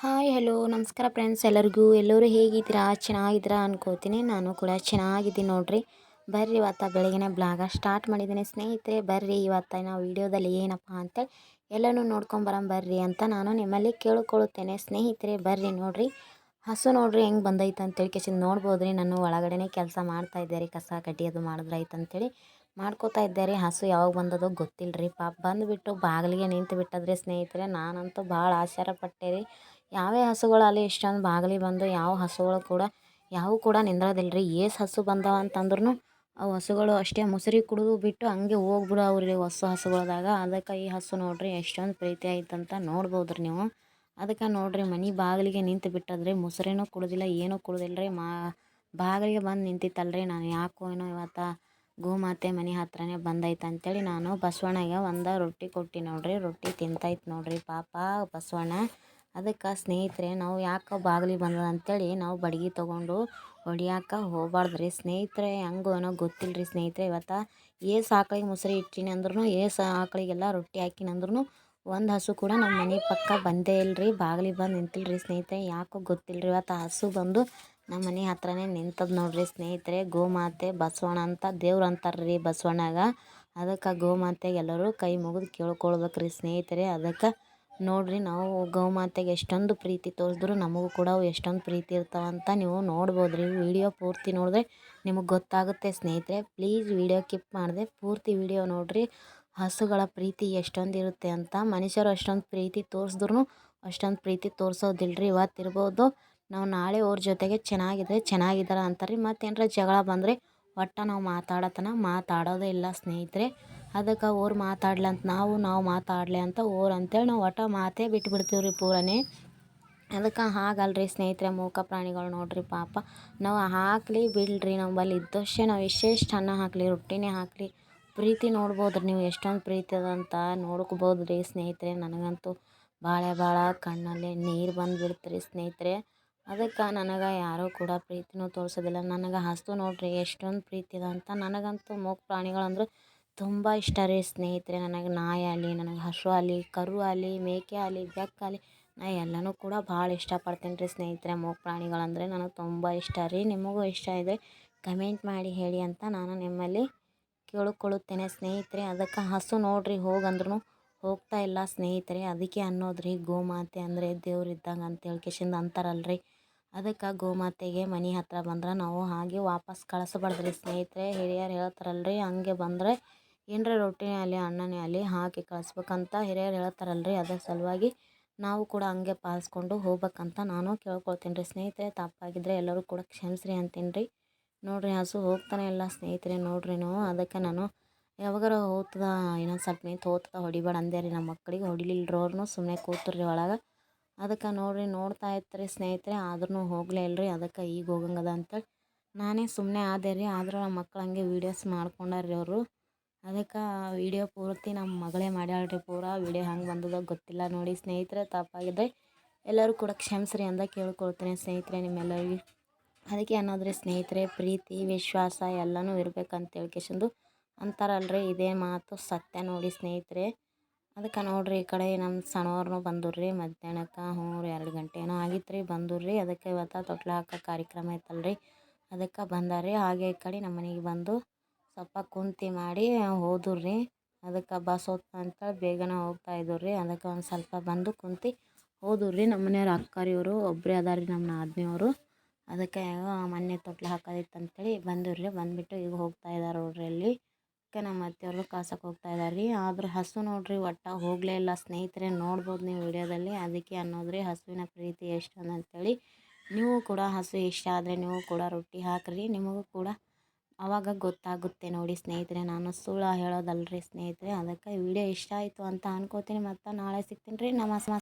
Hi, hello, ನಮಸ್ಕಾರ friends ಎಲ್ಲರಿಗೂ. ಎಲ್ಲರೂ ಹೇಗಿದ್ದೀರಾ? ಚೆನ್ನಾಗಿದ್ದೀರಾ ಅನ್ಕೋತೀನಿ. ನಾನು ಕೂಡ ಚೆನ್ನಾಗಿದ್ದೀನಿ ನೋಡ್ರಿ. ಬರ್ರಿ ಇವತ್ತು ಬೆಳಗಿನ ಬ್ಲಾಗ ಸ್ಟಾರ್ಟ್ ಮಾಡಿದ್ದೀನಿ. ಸ್ನೇಹಿತರೆ, ಬರ್ರಿ ಇವತ್ತು ನಾವು ವೀಡಿಯೋದಲ್ಲಿ ಏನಪ್ಪ ಅಂತೇಳಿ ಎಲ್ಲನೂ ನೋಡ್ಕೊಂಬರಂ ಬರ್ರಿ ಅಂತ ನಾನು ನಿಮ್ಮಲ್ಲಿ ಕೇಳ್ಕೊಳ್ಳುತ್ತೇನೆ ಸ್ನೇಹಿತರೆ, ಬರ್ರಿ ನೋಡ್ರಿ. ಹಸು ನೋಡ್ರಿ ಹೆಂಗೆ ಬಂದೈತೆ ಅಂತೇಳಿ ಕೆಸಿಂದ ನೋಡ್ಬೋದು ರೀ. ನಾನು ಒಳಗಡೆನೇ ಕೆಲಸ ಮಾಡ್ತಾ ರೀ. ಕಸ ಕಡ್ಡಿ ಅದು ಮಾಡಿದ್ರಾಯ್ತು ಅಂತೇಳಿ ಮಾಡ್ಕೋತಾ ಇದ್ದಾರೆ ಹಸು ಯಾವಾಗ ಬಂದದೋ ಗೊತ್ತಿಲ್ಲ ರೀ ಪಾಪ ಬಂದುಬಿಟ್ಟು ಬಾಗಿಲಿಗೆ ನಿಂತು ಬಿಟ್ಟದ್ರಿ ಸ್ನೇಹಿತರೆ. ನಾನಂತೂ ಭಾಳ ಆಶ್ಚರ್ಯ ಪಟ್ಟೆ ರೀ. ಯಾವೇ ಹಸುಗಳಲ್ಲಿ ಇಷ್ಟೊಂದು ಬಾಗಿಲಿ ಬಂದು ಯಾವ ಹಸುಗಳು ಕೂಡ, ಯಾವು ಕೂಡ ನಿಂದ್ರೋದಿಲ್ಲ ರೀ ಏಸ್ ಹಸು ಬಂದವ ಅಂತಂದ್ರೂ ಅವು ಹಸುಗಳು ಅಷ್ಟೇ ಮುಸುರಿ ಕುಡಿದು ಬಿಟ್ಟು ಹಂಗೆ ಹೋಗ್ಬಿಡವ್ರಿ ಹೊಸ ಹಸುಗಳ್ದಾಗ. ಅದಕ್ಕೆ ಈ ಹಸು ನೋಡಿರಿ ಎಷ್ಟೊಂದು ಪ್ರೀತಿ ಐತಂತ ನೋಡ್ಬೋದು ರೀ ನೀವು. ಅದಕ್ಕೆ ನೋಡಿರಿ ಮನೆ ಬಾಗಿಲಿಗೆ ನಿಂತು ಬಿಟ್ಟದ್ರಿ ಮುಸುರೆನೂ ಕುಡ್ದಿಲ್ಲ, ಏನೂ ಕುಡ್ದಿಲ್ಲ ರೀ ಮಾ ಬಾಗಿಲಿಗೆ ಬಂದು ನಿಂತಿತ್ತಲ್ರಿ. ನಾನು ಯಾಕೋ ಏನೋ ಇವತ್ತು ಗೋಮಾತೆ ಮನೆ ಹತ್ರನೇ ಬಂದೈತೆ ಅಂತೇಳಿ ನಾನು ಬಸವಣ್ಣಗೆ ಒಂದು ರೊಟ್ಟಿ ಕೊಟ್ಟಿ ನೋಡ್ರಿ. ರೊಟ್ಟಿ ತಿಂತೈತೆ ನೋಡ್ರಿ ಪಾಪ ಬಸವಣ್ಣ. ಅದಕ್ಕೆ ಸ್ನೇಹಿತರೆ, ನಾವು ಯಾಕೆ ಬಾಗಿಲಿ ಬಂದದ ಅಂತೇಳಿ ನಾವು ಬಡ್ಗೆ ತೊಗೊಂಡು ಹೊಡಿಯಾಕೆ ಹೋಗ್ಬಾರ್ದು ರೀ ಸ್ನೇಹಿತರೆ, ಹೆಂಗೋ ಏನೋ ಗೊತ್ತಿಲ್ಲ ರೀ ಸ್ನೇಹಿತರೆ, ಇವತ್ತು ಏಸು ಆಕಳಿಗೆ ಮೊಸರು ಇಟ್ಟಿನಿ ಅಂದ್ರೂ ಏಸು ಆಕಳಿಗೆಲ್ಲ ರೊಟ್ಟಿ ಹಾಕಿನಿ ಅಂದ್ರೂ ಒಂದು ಹಸು ಕೂಡ ನಮ್ಮ ಮನೆ ಪಕ್ಕ ಬಂದೇ ಇಲ್ಲ ರೀ ಬಾಗಿಲಿಗೆ ಬಂದು ನಿಂತಿಲ್ಲ ರೀ ಸ್ನೇಹಿತರೆ. ಯಾಕೋ ಗೊತ್ತಿಲ್ಲ ರೀ ಇವತ್ತು ಹಸು ಬಂದು ನಮ್ಮ ಮನೆ ಹತ್ರನೇ ನಿಂತದ ನೋಡ್ರಿ ಸ್ನೇಹಿತರೆ. ಗೋಮಾತೆ ಬಸವಣ್ಣ ಅಂತ ದೇವ್ರು ಅಂತಾರೆ ರೀ ಬಸವಣ್ಣಾಗ. ಅದಕ್ಕೆ ಗೋಮಾತೆಗೆ ಎಲ್ಲರೂ ಕೈ ಮುಗಿದು ಕೇಳ್ಕೊಳ್ಬೇಕು ರೀ ಸ್ನೇಹಿತರೆ. ಅದಕ್ಕೆ ನೋಡಿರಿ ನಾವು ಗೋಮಾತೆಗೆ ಎಷ್ಟೊಂದು ಪ್ರೀತಿ ತೋರಿಸಿದ್ರು ನಮಗೂ ಕೂಡ ಅವು ಎಷ್ಟೊಂದು ಪ್ರೀತಿ ಇರ್ತಾವಂತ ನೀವು ನೋಡ್ಬೋದು ರೀ ವಿಡಿಯೋ ಪೂರ್ತಿ ನೋಡಿದ್ರೆ ನಿಮಗೆ ಗೊತ್ತಾಗುತ್ತೆ ಸ್ನೇಹಿತರೆ. ಪ್ಲೀಸ್ ವಿಡಿಯೋ ಕಿಪ್ ಮಾಡಿದೆ ಪೂರ್ತಿ ವಿಡಿಯೋ ನೋಡಿರಿ. ಹಸುಗಳ ಪ್ರೀತಿ ಎಷ್ಟೊಂದು ಇರುತ್ತೆ ಅಂತ. ಮನುಷ್ಯರು ಅಷ್ಟೊಂದು ಪ್ರೀತಿ ತೋರಿಸಿದ್ರು ಅಷ್ಟೊಂದು ಪ್ರೀತಿ ತೋರಿಸೋದಿಲ್ಲ ರೀ ಇವತ್ತಿರ್ಬೋದು. ನಾವು ನಾಳೆ ಅವ್ರ ಜೊತೆಗೆ ಚೆನ್ನಾಗಿದ್ರೆ ಚೆನ್ನಾಗಿದ್ದಾರೆ ಅಂತಾರೆ ರೀ ಮತ್ತೇನಾರ ಜಗಳ ಬಂದರೆ ಒಟ್ಟು ನಾವು ಮಾತಾಡೋತನ ಮಾತಾಡೋದೇ ಇಲ್ಲ ಸ್ನೇಹಿತರೆ. ಅದಕ್ಕೆ ಅವ್ರು ಮಾತಾಡ್ಲಿ ಅಂತ, ನಾವು ನಾವು ಮಾತಾಡಲಿ ಅಂತ ಓರ್ ಅಂತೇಳಿ ನಾವು ಒಟ್ಟು ಮಾತೇ ಬಿಟ್ಬಿಡ್ತೀವಿ ರೀ ಪೂರನೇ. ಅದಕ್ಕೆ ಹಾಗಲ್ರಿ ಸ್ನೇಹಿತರೆ, ಮೂಕ ಪ್ರಾಣಿಗಳು ನೋಡ್ರಿ ಪಾಪ. ನಾವು ಹಾಕಲಿ ಬಿಡ್ರಿ ನಮ್ಮಲ್ಲಿ ಇದ್ದಷ್ಟೇ ನಾವು ಇಷ್ಟೇಷ್ಟು ಅನ್ನ ಹಾಕಲಿ, ರೊಟ್ಟಿನೇ ಹಾಕಲಿ. ಪ್ರೀತಿ ನೋಡ್ಬೋದು ನೀವು, ಎಷ್ಟೊಂದು ಪ್ರೀತಿ ಅದಂತ ನೋಡ್ಕೋಬೋದು ರೀ ಸ್ನೇಹಿತರೆ. ನನಗಂತೂ ಭಾಳ ಭಾಳ ಕಣ್ಣಲ್ಲಿ ನೀರು ಬಂದುಬಿಡ್ತು ರೀ ಸ್ನೇಹಿತರೆ. ಅದಕ್ಕೆ ನನಗೆ ಯಾರೂ ಕೂಡ ಪ್ರೀತಿನೂ ತೋರಿಸೋದಿಲ್ಲ. ನನಗೆ ಹಸ್ತು ನೋಡಿರಿ, ಎಷ್ಟೊಂದು ಪ್ರೀತಿ ಇದೆ ಅಂತ. ನನಗಂತೂ ಮೂಕ ಪ್ರಾಣಿಗಳಂದ್ರೆ ತುಂಬ ಇಷ್ಟ ರೀ ಸ್ನೇಹಿತರೆ. ನನಗೆ ನಾಯಿ ಆಗಲಿ, ನನಗೆ ಹಸು ಆಗಲಿ, ಕರು ಆಗಲಿ, ಮೇಕೆ ಆಗಲಿ ಬೆಕ್ಕಾಗಲಿ ನಾ ಎಲ್ಲನೂ ಕೂಡ ಭಾಳ ಇಷ್ಟಪಡ್ತೀನಿ ರೀ ಸ್ನೇಹಿತರೆ. ಮೂಕ ಪ್ರಾಣಿಗಳಂದರೆ ನನಗೆ ತುಂಬ ಇಷ್ಟ ರೀ. ನಿಮಗೂ ಇಷ್ಟ ಇದೆ ಕಮೆಂಟ್ ಮಾಡಿ ಹೇಳಿ ಅಂತ ನಾನು ನಿಮ್ಮಲ್ಲಿ ಕೇಳಿಕೊಳ್ಳುತ್ತೇನೆ ಸ್ನೇಹಿತರೆ. ಅದಕ್ಕೆ ಹಸು ನೋಡಿರಿ ಹೋಗಂದ್ರೂ ಹೋಗ್ತಾ ಇಲ್ಲ ಸ್ನೇಹಿತರೆ. ಅದಕ್ಕೆ ಅನ್ನೋದು ರೀ, ಗೋಮಾತೆ ಅಂದರೆ ದೇವ್ರು ಇದ್ದಂಗೆ ಅಂತ ಹೇಳ್ಕೇಶಿಂದ ಅಂತಾರಲ್ರಿ. ಅದಕ್ಕೆ ಗೋಮಾತೆಗೆ ಮನೆ ಹತ್ರ ಬಂದ್ರೆ ನಾವು ಹಾಗೆ ವಾಪಸ್ ಕಳಿಸ್ಬಾರ್ದು ರೀ ಸ್ನೇಹಿತರೆ. ಹಿರಿಯರು ಹೇಳ್ತಾರಲ್ರಿ, ಹಂಗೆ ಬಂದರೆ ಏನರ ರೊಟ್ಟಿನೇ ಆಗಲಿ, ಅನ್ನನೇ ಆಗಲಿ ಹಾಕಿ ಕಳಿಸ್ಬೇಕಂತ ಹಿರಿಯರು ಹೇಳ್ತಾರಲ್ರಿ, ಅದರ ಸಲುವಾಗಿ ನಾವು ಕೂಡ ಹಂಗೆ ಪಾಲಿಸ್ಕೊಂಡು ಹೋಗ್ಬೇಕಂತ ನಾನು ಕೇಳ್ಕೊಳ್ತೀನಿ ರೀ ಸ್ನೇಹಿತರೆ ತಪ್ಪಾಗಿದ್ದರೆ ಎಲ್ಲರೂ ಕೂಡ ಕ್ಷಮಿಸ್ರಿ ಅಂತೀನಿ ರೀ ನೋಡಿರಿ, ಹಸು ಹೋಗ್ತಾನೆ ಇಲ್ಲ ಸ್ನೇಹಿತರೆ, ನೋಡಿರಿ ನೋವು. ಅದಕ್ಕೆ ನಾನು ಯಾವಾಗಾರ ಹೋಗ್ತದ, ಇನ್ನೊಂದು ಸ್ವಲ್ಪ ನಿಂತು ಹೋಗ್ತದ, ಹೊಡಿಬೇಡ ಅಂದೆ ರೀ ನಮ್ಮ ಮಕ್ಕಳಿಗೆ. ಹೊಡಿಲಿಲ್ರಿ ಸುಮ್ಮನೆ ಕೂತ್ರಿ ಒಳಗೆ. ಅದಕ್ಕೆ ನೋಡಿರಿ, ನೋಡ್ತಾ ಇರ್ತಾರೆ ಸ್ನೇಹಿತರೆ ಆದ್ರೂ ಹೋಗಲೇ ಇಲ್ಲರಿ ಅದಕ್ಕೆ ಈಗ ಹೋಗಂಗದ ಅಂತೇಳಿ ನಾನೇ ಸುಮ್ಮನೆ ಆದೆ ರೀ ಆದ್ರೆ ನಮ್ಮ ಮಕ್ಳು ಹಂಗೆ ವೀಡಿಯೋಸ್ ಮಾಡ್ಕೊಂಡಾರ್ರಿ ಅವರು. ಅದಕ್ಕೆ ವೀಡಿಯೋ ಪೂರ್ತಿ ನಮ್ಮ ಮಗಳೇ ಮಾಡ್ಯಾಳ್ರಿ. ಪೂರ ವೀಡಿಯೋ ಹೆಂಗೆ ಬಂದದ ಗೊತ್ತಿಲ್ಲ ನೋಡಿ. ಸ್ನೇಹಿತರೆ, ತಪ್ಪಾಗಿದೆ. ಎಲ್ಲರೂ ಕೂಡ ಕ್ಷಮಿಸ್ರಿ ಅಂತ ಕೇಳ್ಕೊಳ್ತೀನಿ ಸ್ನೇಹಿತರೆ, ನಿಮ್ಮೆಲ್ಲರಿಗೆ. ಅದಕ್ಕೆ ಅನ್ನೋದ್ರಿ ಸ್ನೇಹಿತರೆ, ಪ್ರೀತಿ, ವಿಶ್ವಾಸ ಎಲ್ಲನೂ ಇರ್ಬೇಕಂತ ಹೇಳ್ಕೇಶಂದು ಅಂತಾರಲ್ರಿ. ಇದೇ ಮಾತು ಸತ್ಯ ನೋಡಿ ಸ್ನೇಹಿತರೆ. ಅದಕ್ಕೆ ನೋಡಿರಿ ಈ ಕಡೆ ನಮ್ಮ ಸಣ್ಣವ್ರನ್ನೂ ಬಂದರು ರೀ ಮಧ್ಯಾಹ್ನಕ್ಕೆ ಹ್ಞೂ ರೀ, ಎರಡು ಗಂಟೆ ಏನೋ ಆಗಿತ್ತು ರೀ ಬಂದರು ರೀ ಅದಕ್ಕೆ ಇವತ್ತು ತೊಟ್ಲು ಹಾಕೋ ಕಾರ್ಯಕ್ರಮ ಇತ್ತಲ್ರಿ. ಅದಕ್ಕೆ ಬಂದಾರೆ ಹಾಗೆ ಈ ಕಡೆ ನಮ್ಮ ಮನೆಗೆ ಬಂದು ಸ್ವಲ್ಪ ಕುಂತಿ ಮಾಡಿ ಹೋದರು ರೀ ಅದಕ್ಕೆ ಬಸ್ ಹೋಗ್ತಂತ ಬೇಗನೆ ಹೋಗ್ತಾ ಇದ್ದವು ರೀ ಅದಕ್ಕೆ ಒಂದು ಸ್ವಲ್ಪ ಬಂದು ಕುಂತು ಹೋದರು ರೀ ನಮ್ಮ ಮನೆಯವ್ರು ಅಕ್ಕಾರು ಇವರು ಒಬ್ಬರೇ ಅದಾರ ರೀ ನಮ್ಮ ನಾದಿನಿಯವರು. ಅದಕ್ಕೆ ಮೊನ್ನೆ ತೊಟ್ಲು ಹಾಕೋದಿತ್ತು ಅಂತೇಳಿ ಬಂದರು ರೀ ಬಂದುಬಿಟ್ಟು ಈಗ ಹೋಗ್ತಾ ಇದ್ದಾರೆ ನೋಡ್ರಿ ಅಲ್ಲಿ. ಅದಕ್ಕೆ ನಮ್ಮ ಅತ್ತೆಯವರು ಕಾಸಕ್ಕೆ ಹೋಗ್ತಾ ಇದ್ದಾರೆ ರೀ ಆದ್ರೆ ಹಸು ನೋಡಿರಿ, ಒಟ್ಟು ಹೋಗಲೇ ಇಲ್ಲ. ಸ್ನೇಹಿತರೆ, ನೋಡ್ಬೋದು ನೀವು ವಿಡಿಯೋದಲ್ಲಿ. ಅದಕ್ಕೆ ಅನ್ನೋದ್ರಿ, ಹಸುವಿನ ಪ್ರೀತಿ ಎಷ್ಟು ಅಂತೇಳಿ ನೀವು ಕೂಡ ಹಸು ಇಷ್ಟ ಆದರೆ ನೀವು ಕೂಡ ರೊಟ್ಟಿ ಹಾಕಿರಿ. ನಿಮಗೂ ಕೂಡ ಆವಾಗ ಗೊತ್ತಾಗುತ್ತೆ ನೋಡಿ ಸ್ನೇಹಿತರೆ, ನಾನು ಸುಳ್ಳು ರೀ ಸ್ನೇಹಿತರೆ, ಅದಕ್ಕೆ ವಿಡಿಯೋ ಇಷ್ಟ ಆಯಿತು ಅಂತ ಅನ್ಕೋತೀನಿ. ಮತ್ತು ನಾಳೆ ಸಿಗ್ತೀನಿ ರೀ. ನಮಸ್ತೆ.